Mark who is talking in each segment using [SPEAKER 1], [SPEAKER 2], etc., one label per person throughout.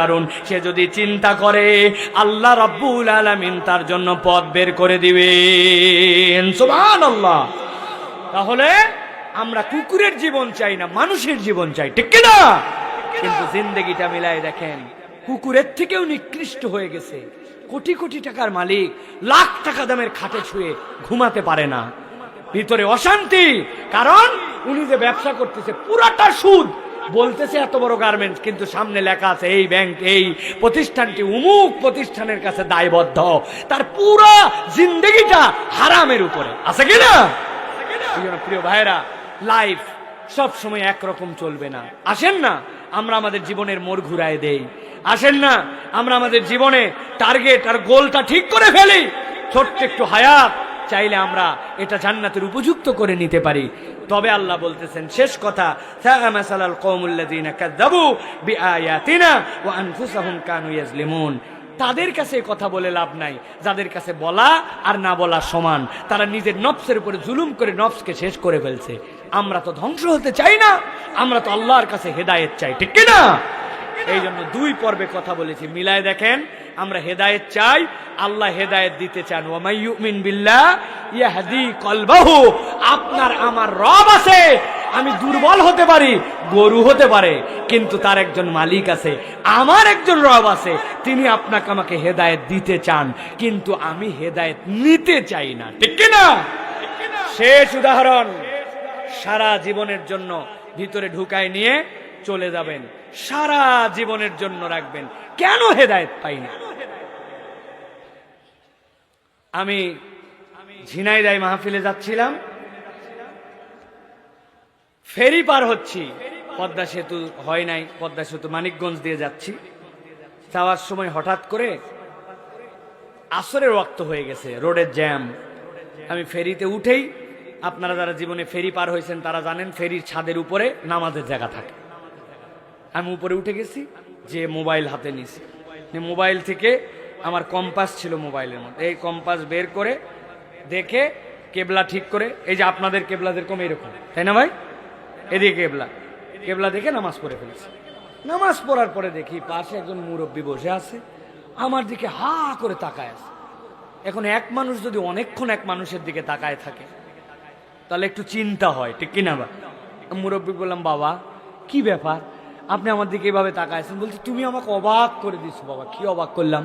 [SPEAKER 1] কারণ সে যদি চিন্তা করে, আল্লাহ রাব্বুল আলামিন তার জন্য পথ বের করে দিবেন। তাহলে আমরা কুকুরের জীবন চাই না, মানুষের জীবন চাই, ঠিক না কিন্তু জিন্দগিটা মিলাই দেখেন, কুকুরের থেকেও নিকৃষ্ট হয়ে গেছে। কোটি কোটি টাকার মালিক, লাখ টাকা দামের খাটে ছুঁয়ে ঘুমাতে পারে না। ভিতরে অশান্তি, কারণ উনি যে ব্যবসা করতেছে, পুরাটা সুদ। বলতেছে এত বড় গার্মেন্টস কিন্তু সামনে লেখা আছে, এই ব্যাংক এই প্রতিষ্ঠানটি উমুক প্রতিষ্ঠানের কাছে দায়বদ্ধ। তার পুরা জিন্দগিটা হারামের উপরে। আছে কি না? প্রিয় ভাইরা লাইফ সব সময় একরকম চলবে না। আসেন না, আমরা আমাদের জীবনের মোড় ঘুরায় দেই। আসেন না, আমরা আমাদের জীবনে টার্গেট আর গোলটা ঠিক করে ফেলি। ছোট্ট একটু হায়াত, চাইলে আমরা এটা জান্নাতের উপযুক্ত করে নিতে পারি। তবে আল্লাহ বলতেছেন, শেষ কথা কানু ইয়াজলিমুন তাদের কাছে কথা বলে লাভ নাই। যাদের কাছে বলা আর না বলা সমান, তারা নিজের নফসের উপরে জুলুম করে নফসকে শেষ করে ফেলছে। আমরা তো ধ্বংস হতে চাই না, আমরা তো আল্লাহর কাছে হেদায়েত চাই, ঠিক কি না এই জন্য দুই পর্বে কথা বলেছি। মিলায় দেখেন আমরা হেদায়েত চাই, আল্লাহ হেদায়েত দিতে চান। ওয়ামাই ইউমিন বিল্লাহ, ইয়াহদি কলবাহু, আপনার আমার রব আছে। আমি দুর্বল হতে পারি, গরু হতে পারে, কিন্তু তার একজন মালিক আছে, আমার একজন রব আছে, তিনি আপনাকে আমাকে হেদায়েত দিতে চান। কিন্তু আমি হেদায়েত নিতে চাই না। ঠিক কি না? শেষ উদাহরণ। সারা জীবনের জন্য ভিতরে ঢুকায় নিয়ে চলে যাবেন। সারা জীবনের জন্য রাখবেন। কেন হেদায়েত পাই না? আমি ঝিনাইদাই মাহফিলে যাচ্ছিলাম। ফেরি পার হচ্ছি। পদ্মা সেতু হয় নাই, পদ্মা সেতু মানিকগঞ্জ দিয়ে যাচ্ছি। যাওয়ার সময় হঠাৎ করে আসরের রক্ত হয়ে গেছে, রোডের জ্যাম। আমি ফেরিতে উঠেই, আপনারা যারা জীবনে ফেরি পার হয়েছেন তারা জানেন, ফেরির ছাদের উপরে নামাজের জায়গা থাকে। আমি উপরে উঠে গেছি, যে মোবাইল হাতে নিছি নিয়ে মোবাইল থেকে আমার কম্পাস ছিল মোবাইলের মধ্যে। এই কম্পাস বের করে দেখে কেবলা ঠিক করে, এই যে আপনাদের কেবলা যেরকম এরকম তাই না ভাই? এদিকে কেবলা। কেবলা দেখে নামাজ পড়ে ফেলেছি। নামাজ পড়ার পরে দেখি পাশে একজন মুরব্বী বসে আছে, আমার দিকে হা করে তাকায় আছে। এখন এক মানুষ যদি অনেকক্ষণ এক মানুষের দিকে তাকায় থাকে, তাহলে একটু চিন্তা হয়, ঠিক কিনা বা? মুরব্বী বললাম, বাবা, কি ব্যাপার? আপনি আমার দিকে এভাবে তাকাইছেন বলছি, তুমি আমাকে অবাক করে দিছো বাবা, কি অবাক করলাম?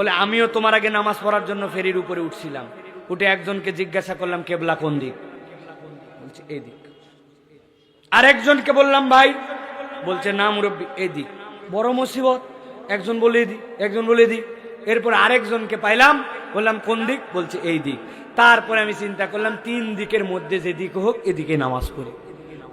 [SPEAKER 1] বলে, আমিও তোমার আগে নামাজ পড়ার জন্য ফেরির উপরে উঠছিলাম। উঠে একজনকে জিজ্ঞাসা করলাম, কেবলা কোন দিক? বলছে এই দিক। আরেকজনকে বললাম, ভাই। বলছে, না, মুরব্বী এদিক বড় মুসিবত। একজন বলে এদিক একজন বলে এদিক এরপর আরেকজনকে পাইলাম, বললাম, কোন দিক? বলছে, এই দিক। তারপরে আমি চিন্তা করলাম, তিন দিকের মধ্যে যে দিক হোক, এদিকে নামাজ পড়ি।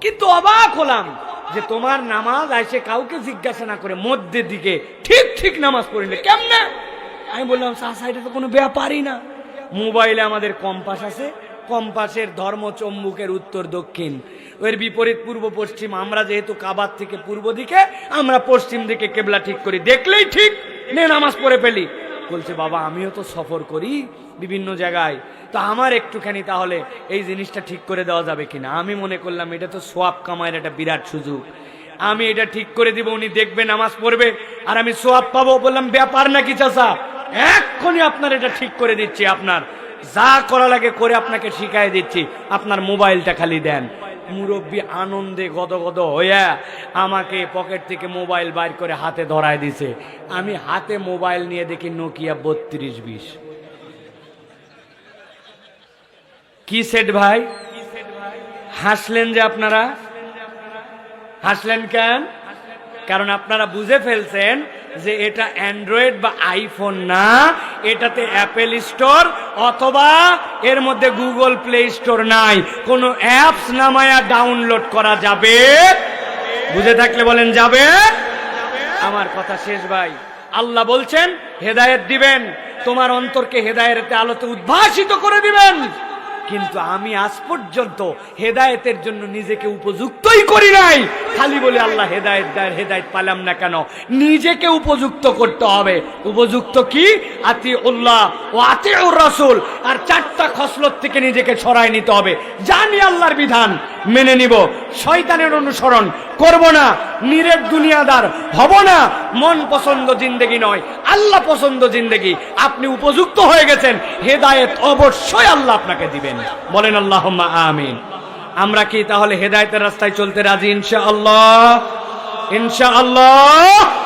[SPEAKER 1] কিন্তু অবাক হলাম যে তোমার নামাজ আইসে কাউকে জিজ্ঞাসা না করে মধ্যে দিকে ঠিক ঠিক নামাজ পড়িলে কেমনে? আমি বললাম এটা তো কোনো ব্যাপারই না। মোবাইলে আমাদের কম্পাস আছে। কম্পাসের ধর্ম চম্বুকের উত্তর দক্ষিণ। এর বিপরীত পূর্ব পশ্চিম। আমরা যেহেতু কাবার থেকে পূর্ব দিকে, আমরা পশ্চিম দিকে কেবলা ঠিক করি। দেখলেই ঠিক, নে নামাজ পড়ে ফেলি। বলছে, বাবা, আমিও তো সফর করি বিভিন্ন জায়গায়। তো আমার একটুখানি তাহলে এই জিনিসটা ঠিক করে দেওয়া যাবে কিনা? আমি মনে করলাম, এটা তো সোয়াব কামায়ের একটা বিরাট সুযোগ। আমি এটা ঠিক করে দিব, উনি দেখবে, নামাজ পড়বে, আর আমি সোয়াব পাবো। বললাম, ব্যাপার নাকি চাষা এক্ষুনি আপনার এটা ঠিক করে দিচ্ছি আপনার। যা করা লাগে করে আপনাকে শিখাই দিচ্ছি। আপনার মোবাইলটা খালি দেন। মুরব্বী আনন্দে গদগদ হইয়া আমাকে পকেট থেকে মোবাইল বাইর করে হাতে ধরায় দিছে। আমি হাতে মোবাইল নিয়ে দেখি নোকিয়া বত্রিশ বিশ। কি সেট ভাই? হাসলেন যে আপনারা? হাসলেন কেন? কারণ আপনারা বুঝে ফেলছেন যে এটা অ্যান্ড্রয়েড বা আইফোন না, এটাতে অ্যাপেল স্টোর অথবা এর মধ্যে গুগল প্লে স্টোর নাই। কোনো অ্যাপস নামায়া ডাউনলোড করা যাবে। বুঝে থাকলে বলেন যাবে? আমার কথা শেষ ভাই। আল্লাহ বলছেন, হেদায়েত দিবেন। তোমার অন্তরকে হেদায়েতে আলোতে উদ্ভাসিত করে দিবেন। কিন্তু আমি আজ পর্যন্ত হেদায়েতের জন্য নিজেকে উপযুক্তই করি নাই। খালি বলে, আল্লাহ, হেদায়েত দেয়, হেদায়েত পালাম না কেন? নিজেকে উপযুক্ত করতে হবে। উপযুক্ত কি? আতি উল্লাহ ও আতি রাসূল। আর চারটা খসলত থেকে নিজেকে সরাই নিতে হবে। জানি আল্লাহর বিধান, মেনে নিব। শয়তানের অনুসরণ করব না। নিরেট দুনিয়াদার হব না। মন পছন্দ জিন্দেগি নয়, আল্লাহ পছন্দ জিন্দেগি। আপনি উপযুক্ত হয়ে গেছেন। হেদায়েত অবশ্যই আল্লাহ আপনাকে দিবেন। বলেন আল্লাহ আমিন। আমরা কি তাহলে হেদায়তের রাস্তায় চলতে রাজি? ইনশা আল্লাহ ইনশা আল্লাহ